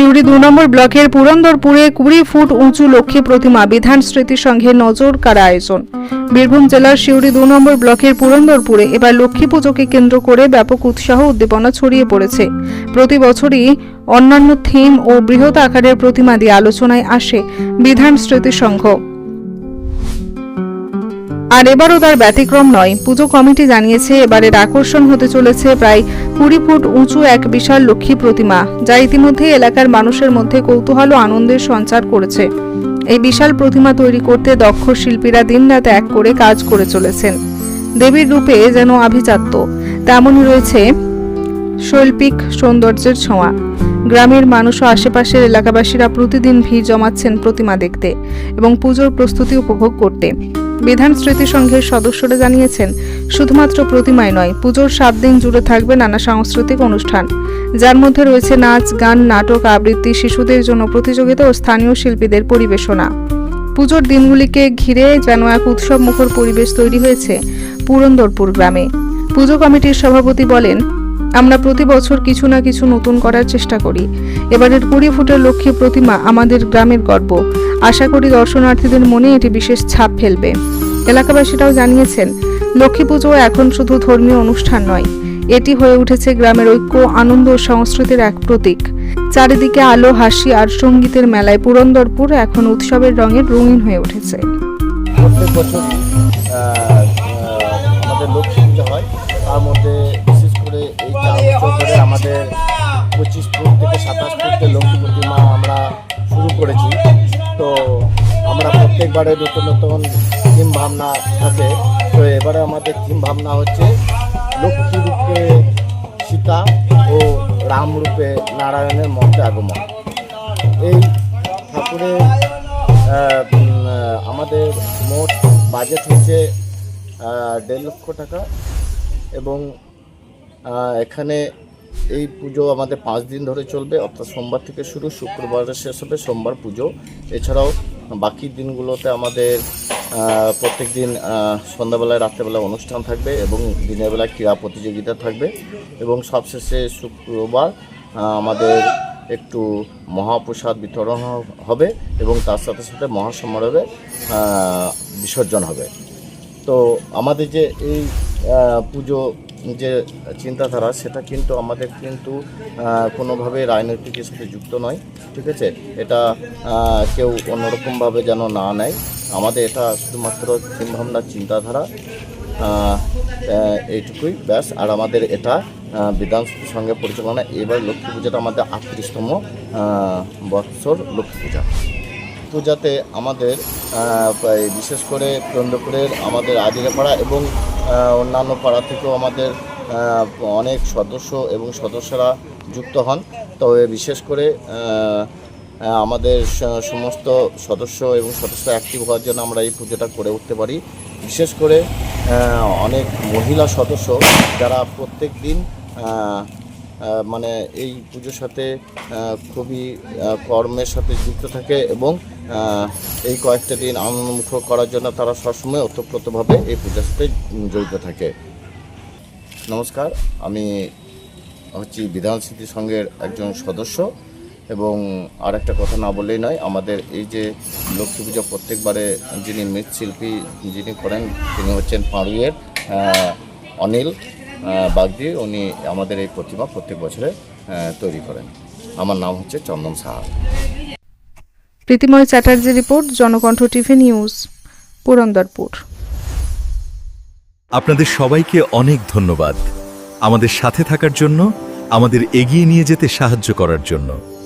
সিউড়ি দু নম্বর ব্লকের পুরন্দরপুরে কুড়ি ফুট উঁচু লক্ষ্মী প্রতিমা বিধান স্মৃতি সংঘে নজর কারা আয়োজন। বীরভূম জেলার সিউড়ি দু নম্বর ব্লকের পুরন্দরপুরে এবার লক্ষ্মী পুজোকে কেন্দ্র করে ব্যাপক উৎসাহ উদ্দীপনা ছড়িয়ে পড়েছে। প্রতি বছরই অন্যান্য থিম ও বৃহৎ আকারের প্রতিমা দিয়ে আলোচনায় আসে বিধান স্মৃতি সংঘ। আর এবারও তার ব্যতিক্রম নয়। পুজো কমিটি জানিয়েছে, এবারের আকর্ষণ হতে চলেছে প্রায় কুড়ি ফুট উঁচু এক বিশাল লক্ষ্মী প্রতিমা, যা ইতিমধ্যে এলাকার মানুষের মধ্যে কৌতূহল ও আনন্দের সঞ্চার করেছে। এই বিশাল প্রতিমা তৈরি করতে দক্ষ শিল্পীরা দিনরাত এক করে কাজ করে চলেছেন। দেবীর রূপে যেন আভিজাত্য। তেমনই রয়েছে শৈল্পিক সৌন্দর্যের ছোঁয়া। গ্রামের মানুষ ও আশেপাশের এলাকাবাসীরা প্রতিদিন ভিড় জমাচ্ছেন প্রতিমা দেখতে এবং পুজোর প্রস্তুতি উপভোগ করতে। বিধান স্মৃতি সংঘের সদস্যরা জানিয়েছেন, শুধুমাত্র প্রতিমাই নয়, পুজোর সাত দিন জুড়ে থাকবে নানা সাংস্কৃতিক অনুষ্ঠান। যার মধ্যে রয়েছে নাচ, গান, নাটক, আবৃত্তি, শিশুদের জন্য প্রতিযোগিতা ও স্থানীয় শিল্পীদের পরিবেশনা। পুজোর দিনগুলিকে ঘিরে যেন এক উৎসব মুখর পরিবেশ তৈরি হয়েছে পুরন্দরপুর গ্রামে। পুজো কমিটির সভাপতি বলেন আমরা প্রতি বছর কিছু না কিছু নতুন করার চেষ্টা করি। এবারের কুড়ি ফুটের লক্ষ্মী প্রতিমা আমাদের গ্রামের গর্ব। আশা করি দর্শনার্থীদের মনে এটি বিশেষ ছাপ ফেলবে। এলাকাবাসীরাও জানিয়েছেন, লক্ষ্মী পুজো এখন শুধু ধর্মীয় অনুষ্ঠান নয়, এটি হয়ে উঠেছে গ্রামের ঐক্য, আনন্দ ও সংস্কৃতির এক প্রতীক। চারিদিকে আলো, হাসি আর সঙ্গীতের মেলায় পুরন্দরপুর এখন উৎসবের রঙে রঙিন হয়ে উঠেছে। আমাদের লক্ষ্মী হয়। তার মধ্যে আমাদের পঁচিশ ফুট থেকে সাতাশ ফুটে লক্ষ্মী প্রতিমা আমরা শুরু করেছি। তো আমরা প্রত্যেকবারে নতুন নতুন থিম ভাবনা থাকে। তো এবারে আমাদের থিম ভাবনা হচ্ছে লক্ষ্মী রূপে সীতা ও রাম রূপে নারায়ণের মধ্যে আগমন। এই ঠাকুরের আমাদের মোট বাজেট হচ্ছে দেড় লক্ষ টাকা এবং এখানে এই পুজো আমাদের পাঁচ দিন ধরে চলবে, অর্থাৎ সোমবার থেকে শুরু শুক্রবারে শেষ হবে সোমবার পুজো। এছাড়াও বাকি দিনগুলোতে আমাদের প্রত্যেক দিন সন্ধ্যাবেলায়, রাত্রেবেলায় অনুষ্ঠান থাকবে এবং দিনের বেলায় ক্রীড়া প্রতিযোগিতা থাকবে এবং সবশেষে শুক্রবার আমাদের একটু মহাপ্রসাদ বিতরণ হবে এবং তার সাথে সাথে মহাসমারোহে বিসর্জন হবে। তো আমাদের যে এই পুজো যে চিন্তাধারা, সেটা কিন্তু আমাদের কিন্তু কোনোভাবে রাজনৈতিকের সাথে যুক্ত নয়, ঠিক আছে? এটা কেউ অন্যরকমভাবে যেন না নেয়। আমাদের এটা শুধুমাত্র চিন্তা ভাবনার চিন্তাধারা এইটুকুই, ব্যাস। আর আমাদের এটা বিধানসভার সঙ্গে পরিচালনা, এবার লক্ষ্মী পূজাটা আমাদের আটত্রিশতম বৎসর লক্ষ্মী পূজা। পূজাতে আমাদের বিশেষ করে চন্দ্রপুরের আমাদের আদিরাপাড়া এবং অন্যান্য পাড়া থেকেও আমাদের অনেক সদস্য এবং সদস্যরা যুক্ত হন। তবে বিশেষ করে আমাদের সমস্ত সদস্য এবং সদস্য অ্যাক্টিভ হওয়ার জন্য আমরা এই পুজোটা করে উঠতে পারি। বিশেষ করে অনেক মহিলা সদস্য যারা প্রত্যেক দিন মানে এই পুজোর সাথে খুবই কর্মের সাথে যুক্ত থাকে এবং এই কয়েকটা দিন আনন্দমুখ করার জন্য তারা সবসময় ওতপ্রোতভাবে এই পূজার সাথে জড়িত থাকে। নমস্কার আমি হচ্ছি বিধান স্মৃতি সংঘের একজন সদস্য এবং আর একটা কথা না বললেই নয় আমাদের এই যে লক্ষ্মী পুজো প্রত্যেকবারে যিনি মৃৎশিল্পী যিনি করেন তিনি হচ্ছেন পাড়ুইয়ের আহ, অনিল। আহ, দিয়ে উনি আমাদের এই প্রতিমা প্রত্যেক বছরে তৈরি করেন। আমার নাম হচ্ছে Chandan Saha. Pritimoy Chatterjee report Janakantha TV news Purandarpur. আপনাদের সবাইকে অনেক ধন্যবাদ। আমাদের সাথে থাকার জন্য আমাদের এগিয়ে নিয়ে যেতে সাহায্য করার জন্য।